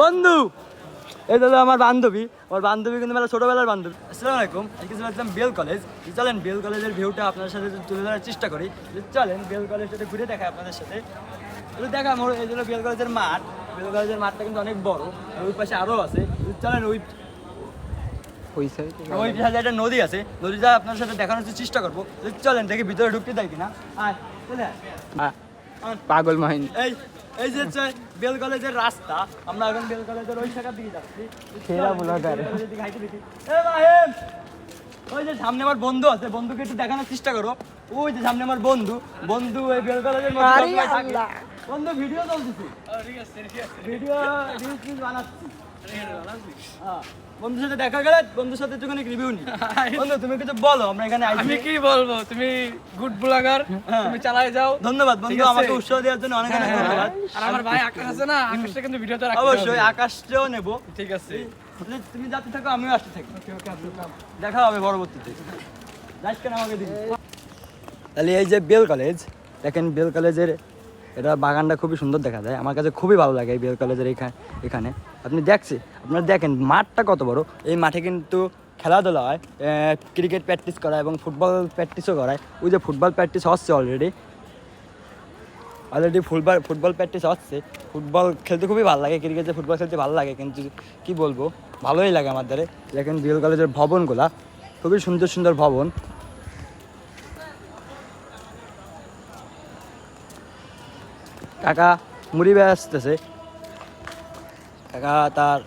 বন্ধু! এই দাদা আমার বান্ধবী। আমার বান্ধবী কিন্তু মেলা ছোটবেলার বান্ধবী। আসসালামু আলাইকুম। আজকে চলে বেল কলেজ। চলেন বেল কলেজের ভিউটা আপনার সাথে তুলে ধরার চেষ্টা করি। যে চলেন বেল কলেজটা ঘুরে দেখায় আপনাদের সাথে। দেখা মোর এই জন্য বেল কলেজের মাঠ। বেল কলেজের মাঠটা কিন্তু অনেক বড় আর ওই পাশে আরও আছে। চলেন ওই ওই সাইড একটা নদী আছে। নদীটা আপনার সাথে দেখানোর চেষ্টা করব। চলেন দেখি ভিতরে ঢুকতে দেয় কিনা। আয় চলে আয়। আয়। পাগল মাহিন এই এই যে হচ্ছে বেল কলেজের রাস্তা আমরা এখন বেল কলেজের ওই শাখার দিকে যাচ্ছি সেরা ব্লগার। এ মাহিম! ওই যে সামনে আমার বন্ধু আছে বন্ধুকে একটু দেখানোর চেষ্টা করো ওই যে সামনে আমার বন্ধু বন্ধু ওই বেল কলেজের মধ্যে। বন্ধু ভিডিও চলতেছে ভিডিও রিলস বানাচ্ছি। বন্ধুর সাথে দেখা গেলে বন্ধুর সাথে একটুখানি রিভিউ নি বন্ধু তুমি কিছু বলো আমরা এখানে। আমি কি বলব? তুমি গুড ব্লগার হ্যাঁ। তুমি চালায় যাও। ধন্যবাদ বন্ধু আমাকে উৎসাহ দেওয়ার জন্য অনেক অনেক ধন্যবাদ। আর আমার ভাই আকাশ আছে না আকাশটা কিন্তু ভিডিওতে রাখতে অবশ্যই হবে। আকাশটাও নেব। ঠিক আছে। তুমি- যাতে থাকো আমিও আসতে থাকি। দেখা হবে পরবর্তীতে। কেন আমাকে তাহলে এই যে বেল কলেজ দেখেন বেল কলেজের এটা বাগানটা খুবই সুন্দর দেখা যায়। আমার কাছে খুবই ভালো লাগে এই বেল কলেজের এখানে। আপনি দেখছি, আপনারা দেখেন মাঠটা কত বড়। এই মাঠে কিন্তু খেলাধুলা হয় ক্রিকেট প্র্যাকটিস করা এবং ফুটবল প্র্যাকটিসও করায় ওই যে ফুটবল প্র্যাকটিস হচ্ছে already already football football practice হচ্ছে। ফুটবল খেলতে খুবই ভালো লাগে, ক্রিকেটে ফুটবল খেলতে ভালো লাগে, কিন্তু কি বলব? ভালোই লাগে আমাদের দেখেন বিএল কলেজের ভবনগুলা, খুবই সুন্দর সুন্দর ভবন। কাকা মুড়ি বেসতেছে কাকা তার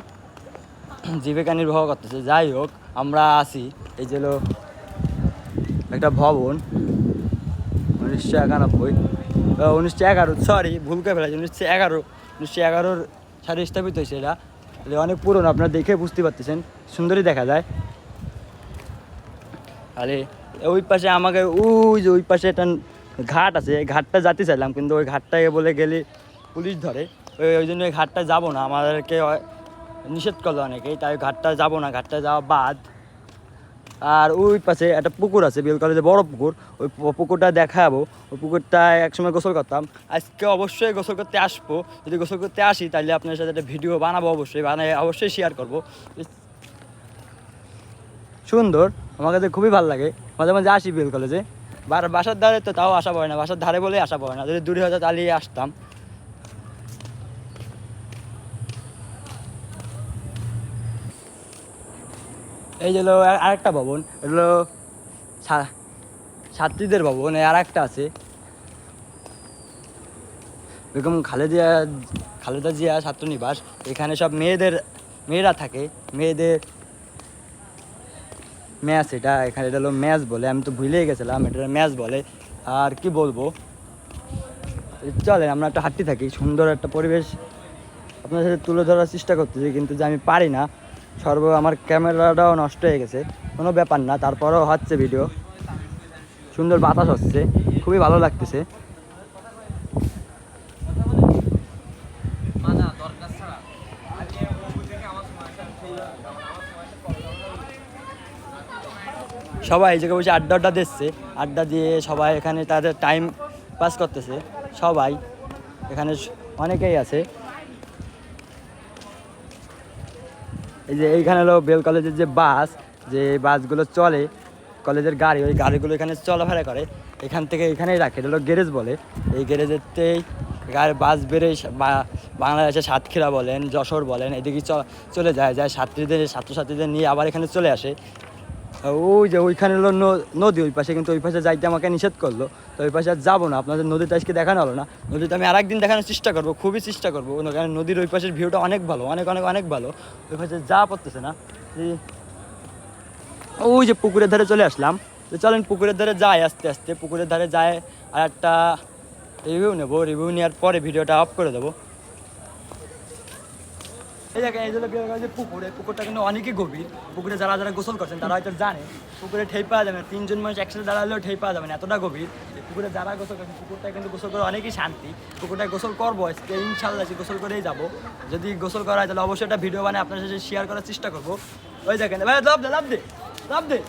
জীবিকা নির্বাহ করতেছে। যাই হোক, আমরা আসি এই যে একটা ভবন, উনিশশো একানব্বই। উনিশশো এগারো সরি ভুল করে ফেলেছি। উনিশশো এগারো, উনিশশো এগারোর সালে স্থাপিত হয়েছে এটা। এটা অনেক পুরনো, আপনারা দেখে বুঝতে পারতেছেন। সুন্দরই দেখা যায়। আরে, ওই পাশে আমাকে, ওই যে ওই পাশে একটা ঘাট আছে, এই ঘাটটা যেতে চাইলাম, কিন্তু ওই ঘাটটাকে বলে গেলে পুলিশ ধরে। ওই ওই জন্য ওই ঘাটটা যাব না, আমাদেরকে নিষেধ করল অনেকেই, তাই ঘাটটা যাব না, ঘাটটা যাওয়া বাদ। আর ওই পাশে একটা পুকুর আছে বিএল কলেজে বড় পুকুর, ওই পুকুরটা দেখাবো। ওই পুকুরটায় একসময় গোসল করতাম। আজকে অবশ্যই গোসল করতে আসব, যদি গোসল করতে আসি তাহলে আপনার সাথে একটা ভিডিও বানাবো অবশ্যই বানাই অবশ্যই শেয়ার করব। সুন্দর, আমার কাছে খুবই ভালো লাগে। মাঝে মাঝে আসি বিএল কলেজে। বাসার ধারে তো তাও আসা পড়ে না, বাসার ধারে বলে আসা পড়ে না। যদি দূরে হতো তাহলে আসতাম। এই যে আরেকটা ভবন এগুলো ছাত্রীদের ভবন আর একটা আছে। বেগম খালেদিয়া খালেদা জিয়া ছাত্রনিবাস, এখানে সব মেয়েদের মেয়েরা থাকে। মেয়েদের ম্যাচ, এটা এখানে এটা হলো ম্যাচ বলে, আমি তো ভুলেই গেছিলাম, এটা ম্যাচ বলে। আর কি বলব? চলেন, আমরা একটা হাঁটতে থাকি, সুন্দর একটা পরিবেশ আপনার সাথে তুলে ধরার চেষ্টা করতেছি, কিন্তু যে আমি পারি না, সর্ব আমার ক্যামেরাটাও নষ্ট হয়ে গেছে, কোনো ব্যাপার না, তারপরেও হচ্ছে ভিডিও সুন্দর বাতাস হচ্ছে, খুবই ভালো লাগতেছে। সবাই এই জায়গায় বসে আড্ডা আড্ডা দিচ্ছে, আড্ডা দিয়ে সবাই এখানে তাদের টাইম পাস করতেছে, সবাই এখানে অনেকেই আছে। এই যে এইখানে হলো বেল কলেজের যে বাস যে বাসগুলো চলে কলেজের গাড়ি, ওই গাড়িগুলো এখানে চলাফেরা করে, এখান থেকে এখানেই রাখে, এটা হলো গ্যারেজ বলে। এই গ্যারেজেরতেই গাড়ি বাস বেড়ে বাংলাদেশে সাতক্ষীরা বলেন, যশোর বলেন, এদিকে চলে যায় যায় ছাত্রীদের ছাত্রছাত্রীদের নিয়ে আবার এখানে চলে আসে। ওই যে ওইখানে হলো নদী ওই পাশে, কিন্তু ওই পাশে যাইতে আমাকে নিষেধ করল। তো ওই পাশে যাব না, আপনাদের নদীতে আজকে দেখানো হলো না। নদীতে আমি আর একদিন দেখানোর চেষ্টা করব, খুবই চেষ্টা করব। কারণ নদীর ওই পাশের ভিউটা অনেক ভালো, অনেক অনেক অনেক ভালো। ওই পাশে যা পড়তেছে না ওই যে পুকুরের ধারে চলে আসলাম। তো চলেন পুকুরের ধারে যাই আস্তে আস্তে। পুকুরের ধারে যায় আর একটা রিভিউ নেব। রিভিউ নেওয়ার পরে ভিডিওটা অফ করে দেবো। এই দেখেন এই জন্য বিয়ে যে পুকুরে, পুকুরটা কিন্তু অনেকই গভীর। পুকুরে যারা যারা গোসল করছেন, তারা হয়তো জানে, পুকুরে ঠেই পাওয়া যাবে না। তিনজন মানুষ একসাথে দাঁড়ালেও ঠেই পাওয়া যাবে না, এতটা গভীর। পুকুরে যারা গোসল করছেন, পুকুরটা কিন্তু গোসল করে অনেকই শান্তি। পুকুরটা গোসল করব ইনশাল্লাহ গোসল করেই যাব। যদি গোসল করা হয়, তাহলে অবশ্যই একটা ভিডিও বানিয়ে আপনার সাথে শেয়ার করার চেষ্টা করব। ওই দেখেন, ভাই, লাভ দে লাভ দে লাভ দে।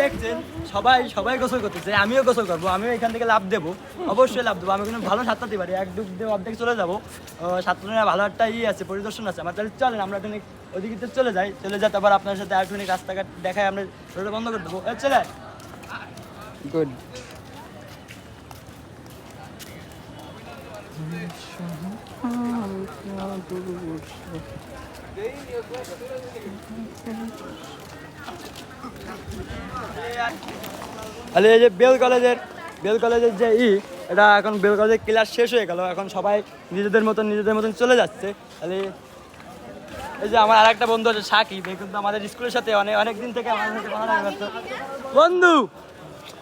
দেখছেন সবাই সবাই গোসল করতেছে আমিও গোসল করব আমিও এখান থেকে লাভ দেবো অবশ্যই লাভ দেবো আমি কিন্তু ভালো সাঁতরাতে পারি এক ডুব দিয়ে অর্ধেক চলে যাব। সাঁতরানোর ভালো একটা ই আছে পরিদর্শন আছে আমার তাহলে চলেন আমরা একটু ওদিকে তো চলে যাই চলে যাই তারপর আপনার সাথে একটু রাস্তাঘাট দেখায় আমরা রোডে বন্ধ করে দেবো। এ, চলে। গুড তাহলে এই যে বেল কলেজের বেল কলেজের যে ই, এটা এখন বেল কলেজের ক্লাস শেষ হয়ে গেল, এখন সবাই নিজেদের মতন নিজেদের মতন চলে যাচ্ছে। তাহলে এই যে আমার আরেকটা বন্ধু আছে সাকিব, এই কিন্তু আমাদের স্কুলের সাথে অনেক অনেক দিন থেকে আমার সাথে পড়ালেখা করতো বন্ধু!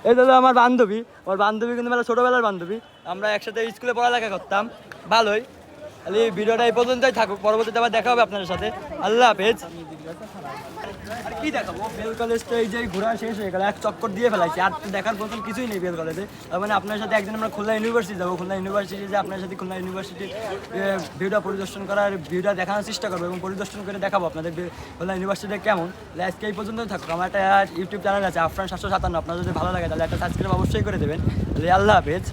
এই দাদা আমার বান্ধবী আমার বান্ধবী কিন্তু মেলা ছোটোবেলার বান্ধবী। আমরা একসাথে স্কুলে পড়ালেখা করতাম, ভালোই। তাহলে এই ভিডিওটা এই পর্যন্তই থাকুক। পরবর্তীতে আবার দেখা হবে আপনাদের সাথে। আল্লাহ হাফেজ। আর কি দেখাবো? বেল কলেজ তো এই যে ঘোরা শেষ হয়ে গেল, এক চক্কর দিয়ে ফেলাইছি। আর দেখার মতন কিছুই নেই বেল কলেজে। তার মানে আপনার সাথে একদিন আমরা খুলনা ইউনিভার্সিটি যাব। খুলনা ইউনিভার্সিটি যে আপনার সাথে খুলনা ইউনিভার্সিটির ভিউটা পরিদর্শন করার ভিউটা দেখানোর চেষ্টা করব এবং পরিদর্শন করে দেখাবো আপনাদের খুলনা ইউনিভার্সিটি কেমন। আজকে এই পর্যন্তই থাকুক। আমার একটা ইউটিউব চ্যানেল আছে, আফরান সাতশো সাতান্ন। আপনার যদি ভালো লাগে, তাহলে একটা সাবস্ক্রাইব অবশ্যই করে দেবেন। তাহলে আল্লাহ হাফেজ।